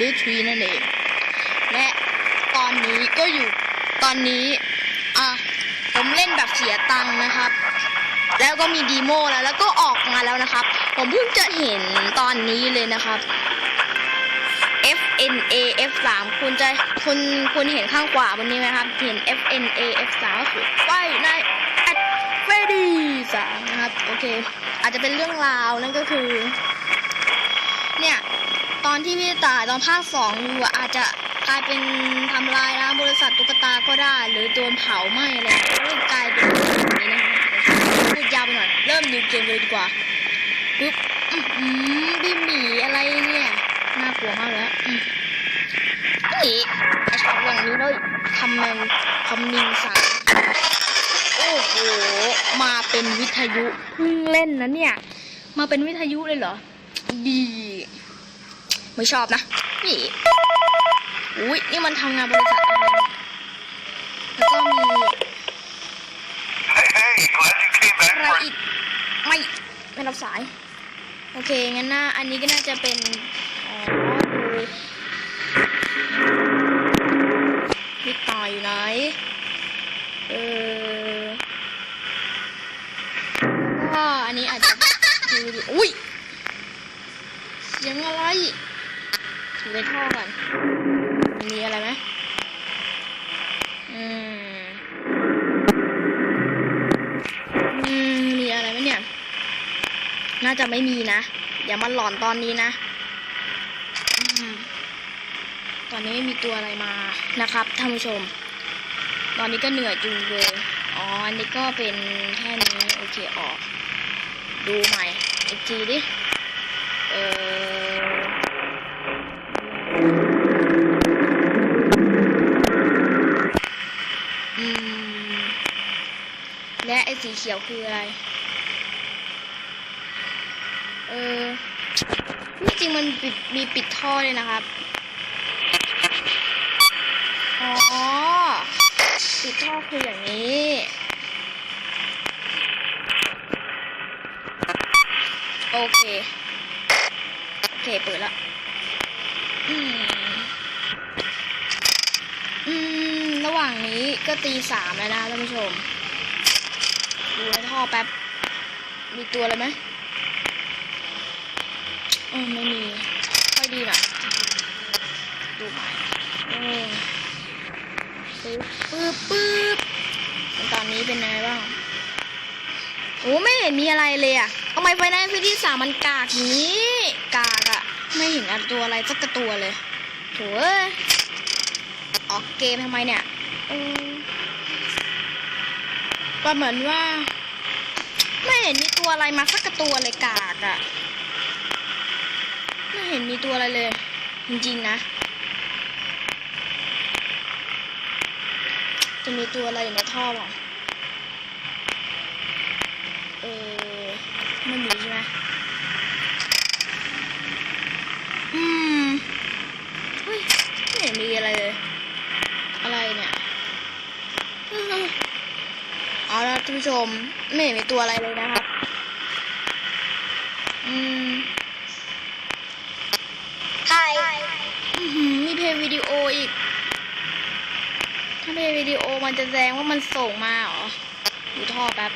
นะครับหรือทรีนั่นเองและตอนนี้ก็อยู่ตอนนี้อะผมเล่นแบบเสียตังค์นะครับ แล้วก็มีดีโมแล้วแล้วก็ออกมาแล้วนะครับ ผมเพิ่งจะเห็นตอนนี้เลยนะครับ F N A F 3คุณจะคุณคุณเห็นข้างขวาบนนี้ไหมครับ เห็น F N A F 3ก็คือไฟในแอดเฟดีสามนะครับ โอเค อาจจะเป็นเรื่องราวนั่นก็คือ อนที่พี่ตายตอนภาคสองอยู่อาจจะกลายเป็นทำลายล้างบริษัทตุ๊กตาก็ได้ หรือโดนเผาไหม้อะไรก็เลยกลายเป็นเรื่องอย่างนี้นะครับพูดยาวไปหน่อย เริ่มนิวเกมเลยดีกว่าปึ๊บอื้อหือพี่หมีอะไรเนี่ยน่ากลัวมากแล้วอืมนี่ไอชอบอย่างนี้เลยคำแมงคำมิงสายโอ้โหมาเป็นวิทยุเพิ่งเล่นนะเนี่ย มาเป็นวิทยุเลยเหรอ ดี ไม่ชอบนะ นี่อุ้ยนี่มันทำงานบริษัทอะไรเนี่ยแล้วก็มี Hey, hey, glad you came back อะไร for อีก ไม่ ไม่รับสาย โอเค งั้นน่าอันนี้ก็น่าจะเป็น อ๋อดูพี่ต่ายอยู่ไหน เออแล้วก็อันนี้อาจจะคืออุ้ยเสียงอะไรถือ ในท่อก่อน มีอะไรไหมอืม อืม มีอะไรไหมเนี่ย น่าจะไม่มีนะ อย่ามาหลอนตอนนี้นะอตอนนี้ไม่มีตัวอะไรมานะครับท่านผู้ชม ตอนนี้ก็เหนื่อยจุงเลย อ๋อ อันนี้ก็เป็นแค่นี้ โอเคออก ดูใหม่อีกทีดิ เออ อืม และไอ้ สีเขียวคืออะไร เออที่จริงมันปิดมีปิดท่อเลยนะครับ อ๋อ ปิดท่อคืออย่างนี้โอเค โอเค เปิดละอืม อืม ระหว่างนี้ก็ตีสามแล้วนะท่านผู้ชม ดูในท่อแป๊บ มีตัวอะไรไหมเออไม่มี ค่อยดีหน่อยดูใหม่เออปึ๊บปึ๊บปึ๊บตอนนี้เป็นไงบ้าง โอ้ไม่เห็นมีอะไรเลยอะทำไมไฟในฟิที่สามมันกากนี้ กากอะไม่เห็นอันตัวอะไรสักกระตัวเลยโถ่เอ้ยออกเกมทำไมเนี่ย ก็เหมือนว่า ไม่เห็นมีตัวอะไรมาสักตัวเลยกากอะไม่เห็นมีตัวอะไรเลย จริงๆนะ จะมีตัวอะไรอยู่ในท่อเปล่าเออไม่มีใช่ไหมอืมเฮ้ยไม่เห็นมีอะไรเลย อะไรเนี่ยอืมเอาละท่านผู้ชม ไม่เห็นมีตัวอะไรเลยนะครับ อืมใช่มีเพลงวิดีโออีก ถ้าเพลงวิดีโอมันจะแสดงว่ามันส่งมาเหรอดูท่อแป๊บ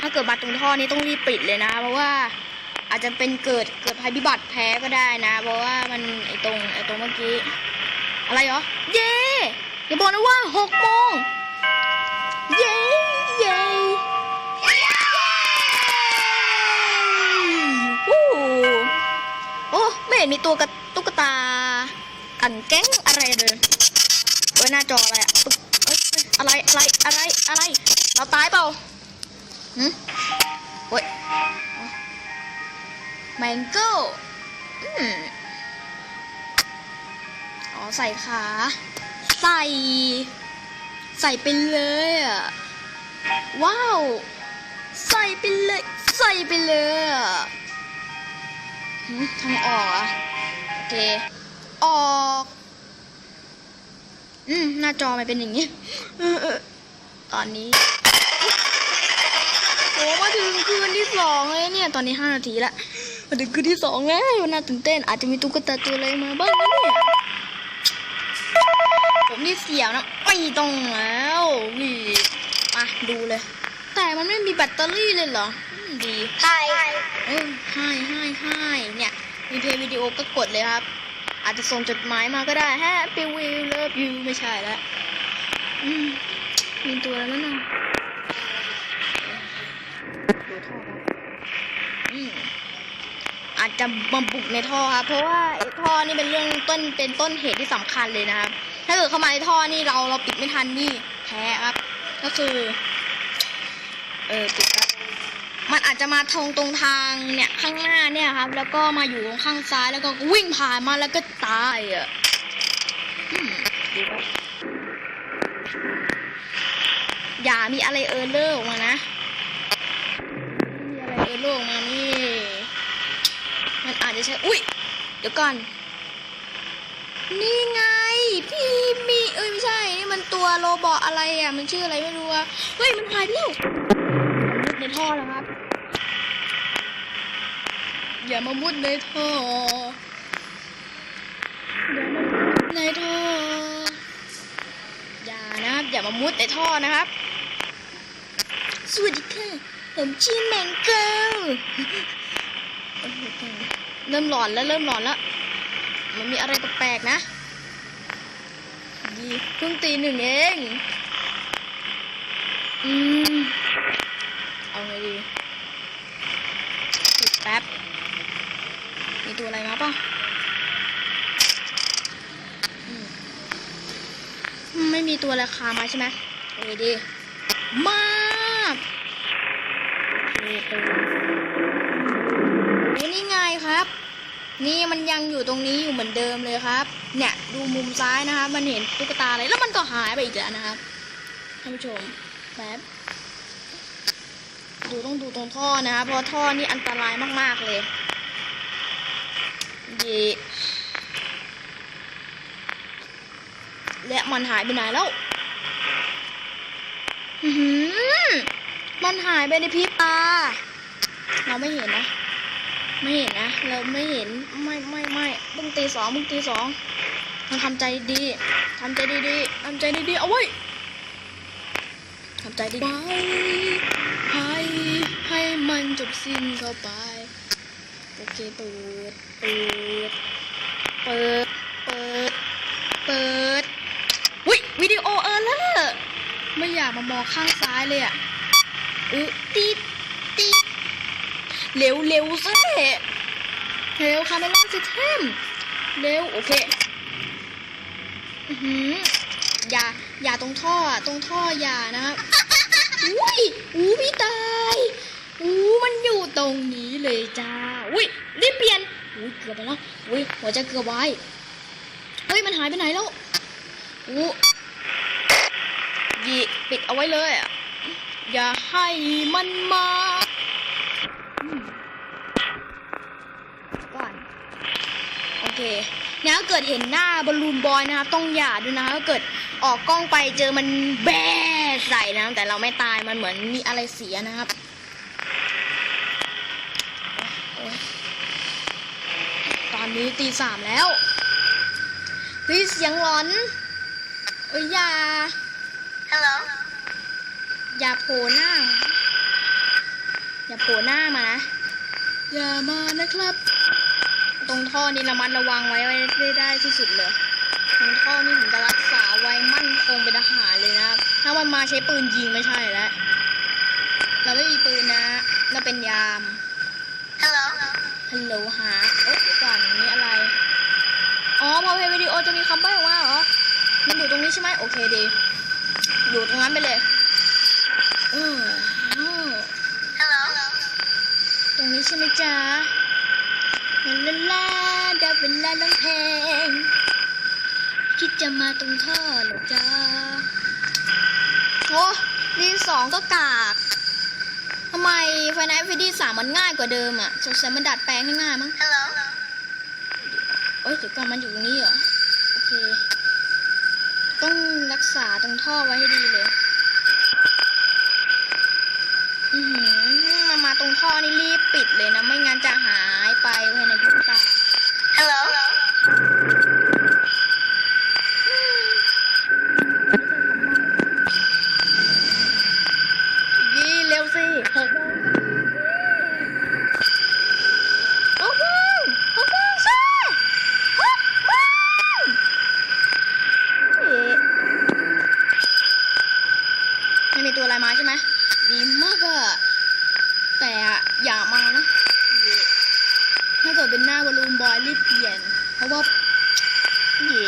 ถ้าเกิดมาตรงท่อนี้ต้องรีบปิดเลยนะ เพราะว่าอาจจะเป็นเกิดเกิดภัยพิบัติแพ้ก็ได้นะ เพราะว่ามันไอตรงไอตรงเมื่อกี้ อะไรเหรอ เย่อย่าบอกนะว่าหกโมง เย้ เห็นมีตัวกระตุ๊กตากันแก๊งอะไรเลยเว้หน้าจออะไรอะตุ๊กเอ้ยอะไรอะไรอะไรอะไร เราตายเปล่าหืมเว้ยแมงโก้อืมอ๋อใส่ขาใส่ ใส่ไปเลยอะว้าว ใส่ไปเลย ใส่ไปเลย อะหืมทำออกอะโอเค ออก อืม หน้าจอมันเป็นอย่างนี้ ตอนนี้โหมาถึงคืนที่สองเลยเนี่ย ตอนนี้ห้านาทีละ มาถึงคืนที่สองแล้วน่าตื่นเต้น อาจจะมีตุ๊กตาตัวอะไรมาบ้างนะเนี่ย ผมนี่เสียวนะ ไม่ต้องแล้ววิมาดูเลย แต่มันไม่มีแบตเตอรี่เลยเหรออืมดีใช่เออให้ให้ให้เนี่ย มีเพลย์วิดีโอก็กดเลยครับ อาจจะส่งจดหมายมาก็ได้ Happy Will Love You ไม่ใช่แล้วอืมมีตัวแล้วนะดูท่อครับอืมอาจจะมาบุกในท่อครับ เพราะว่าไอ้ท่อนี่เป็นเรื่องต้นเป็นต้นเหตุที่สำคัญเลยนะครับ ถ้าเกิดเข้ามาในท่อนี่เราเราปิดไม่ทันนี่แพ้ครับ ก็คือ เออปิดครับมันอาจจะมาทางตรงทางเนี่ยข้างหน้าเนี่ยครับ แล้วก็มาอยู่ตรงข้างซ้ายแล้วก็วิ่งผ่านมาแล้วก็ตายอะอย่ามีอะไรเออร์เลอร์ออกมานะมีอะไรเออร์เลอร์ออกมานี่มันอาจจะใช้อุ้ยเดี๋ยวก่อน นี่ไงพี่มีเอ้ยไม่ใช่นี่มันตัวโรบอทอะไรอะ มันชื่ออะไรไม่รู้อะเฮ้ยมันหายไปแล้ว ท่อแล้วครับ อย่ามามุดในท่อ อย่ามามุดในท่อ อย่านะครับ อย่ามามุดในท่อนะครับ สวัสดีค่ะ ผมชื่อแมงเกิลเริ่มหลอนแล้วเริ่มหลอนแล้ว มันมีอะไรแปลกๆนะดีเพิ่งตีหนึ่งเอง อืม เอาไงดี แป๊บ มีตัวอะไรมาป่ะไม่มีตัวราคามาใช่ไหมโอเคดี มากโอเคตัวโอ้นี่ไงครับ นี่มันยังอยู่ตรงนี้อยู่เหมือนเดิมเลยครับ เนี่ยดูมุมซ้ายนะครับ มันเห็นตุ๊กตาอะไรแล้วมันก็หายไปอีกแล้วนะครับท่านผู้ชมแป๊บ ดูต้องดูตรงท่อนะครับเพราะท่อนี่อันตรายมาก ๆ เลยเย่และมันหายไปไหนแล้วมันหายไปในพริบตา เราไม่เห็นนะ ไม่เห็นนะ เราไม่เห็น ไม่ไม่ไม่มึงตีสองมึงตีสองมันทำใจดีทำใจดีๆทำใจดีๆเอาไว้ทำใจดีๆห้ให้ มันจบสิ้นเข้าไป โอเคเปิด เปิด เปิด เปิด เปิดวิวิดีโอเออร์เลอร์ไม่อยากมามองข้างซ้ายเลยอะอือติดติดเร็วเร็วสิเร็วคาเมล่าซิเทมเร็ว โอเค อือหืออย่า อย่าตรงท่อ ตรงท่ออย่านะครับอุ้ยอู้พี่ตายอู้มันอยู่ตรงนี้เลยจ้า อุ้ยรีบเปลี่ยน อุ้ยเกือบไปแล้วอุ้ยหัวใจเกือบไว้เฮ้ยมันหายไปไหนแล้วอู้ยีปิดเอาไว้เลยอะอย่าให้มันมาก่อนโอเคเนี่ยถ้าเกิดเห็นหน้าบอลลูนบอยนะครับต้องอย่าด้วยนะถ้าเกิดออกกล้องไปเจอมันแบะใส่นะแต่เราไม่ตายมันเหมือนมีอะไรเสียนะครับโอ๊ย ตอนนี้ตีสามแล้วเฮ้ยเสียงหลอน เอ้ยอย่าฮัลโหลอย่าโผล่หน้า อย่าโผล่หน้ามานะ อย่ามานะครับ ตรงท่อนี่ระมัดระวังไว้ไว้ได้ได้ที่สุดเลย ตรงท่อนี่ผมจะรักษาไว้มั่นคงเป็นทหารเลยนะครับ ถ้ามันมาใช้ปืนยิงไม่ใช่แล้วเราไม่มีปืนนะ เราเป็นยามฮัลโหลฮัลโหลหาเอ๊ะเดี๋ยวก่อนนี่อะไร อ๋อพอเพลย์วิดีโอจะมีคำใบ้ออกมาเหรอ มันอยู่ตรงนี้ใช่ไหมโอเคดี อยู่ตรงนั้นไปเลยเอออ้าวฮัลโหลตรงนี้ใช่ไหมจ๊ะลาลาลาดาเวลาลองเพลง คิดจะมาตรงท่อเหรอจ๊ะโอ้ดีสองก็กากทำไมไฟไนท์ฟีดีสามมันง่ายกว่าเดิมอะสงสัยมันดัดแปลงให้ง่ายมั้งฮัลโหลเอ้ยเดี๋ยวก่อนมันอยู่ตรงนี้เหรอ โอเค ต้องรักษาตรงท่อไว้ให้ดีเลย อือหือ วอลูมบอยรีบเปลี่ยน เพราะว่าเย่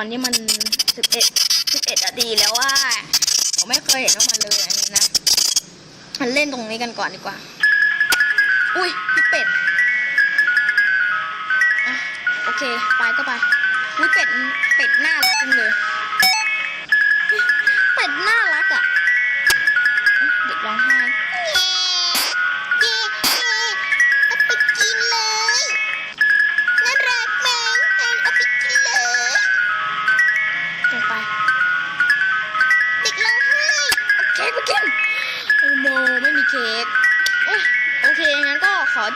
อนนี้มันสิบเอ็ดสิบเอ็ดนาทีแล้วว่าผมไม่เคยเห็นว่ามันเลยอันนี้นะมันเล่นตรงนี้กันก่อนดีกว่า อุ้ยพี่เป็ดอะโอเค ไปก็ไปอุ้ยเป็ด เป็ดหน้ารักจังเลย เป็ดหน้า